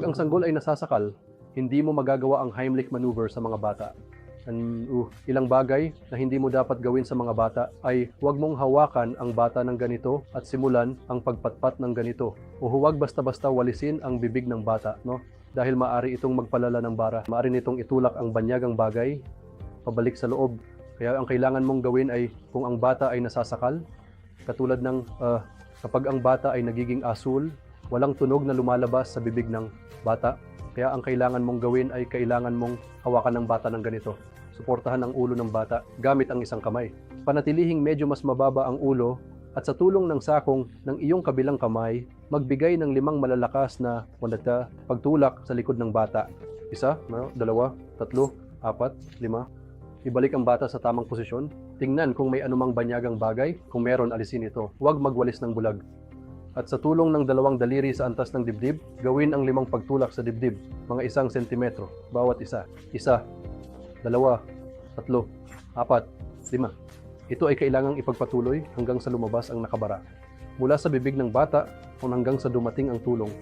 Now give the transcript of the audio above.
ang sanggol ay nasasakal, hindi mo magagawa ang Heimlich maneuver sa mga bata. And, uh, ilang bagay na hindi mo dapat gawin sa mga bata ay huwag mong hawakan ang bata ng ganito at simulan ang pagpatpat ng ganito. O huwag basta-basta walisin ang bibig ng bata, no? Dahil maari itong magpalala ng bara. Maari nitong itulak ang banyagang bagay pabalik sa loob. Kaya ang kailangan mong gawin ay kung ang bata ay nasasakal, katulad ng ah, kapag ang bata ay nagiging asul, walang tunog na lumalabas sa bibig ng bata. Kaya ang kailangan mong gawin ay kailangan mong hawakan ng bata ng ganito. Suportahan ang ulo ng bata gamit ang isang kamay. Panatilihing medyo mas mababa ang ulo at sa tulong ng sakong ng iyong kabilang kamay, magbigay ng limang malalakas na wandata pagtulak sa likod ng bata. Isa, dalawa, tatlo, apat, lima. Ibalik ang bata sa tamang posisyon. Tingnan kung may anumang banyagang bagay. Kung meron, alisin ito. Huwag magwalis ng bulag. At sa tulong ng dalawang daliri sa antas ng dibdib, gawin ang limang pagtulak sa dibdib, mga isang sentimetro, bawat isa. Isa, dalawa, tatlo, apat, lima. Ito ay kailangang ipagpatuloy hanggang sa lumabas ang nakabara. Mula sa bibig ng bata o hanggang sa dumating ang tulong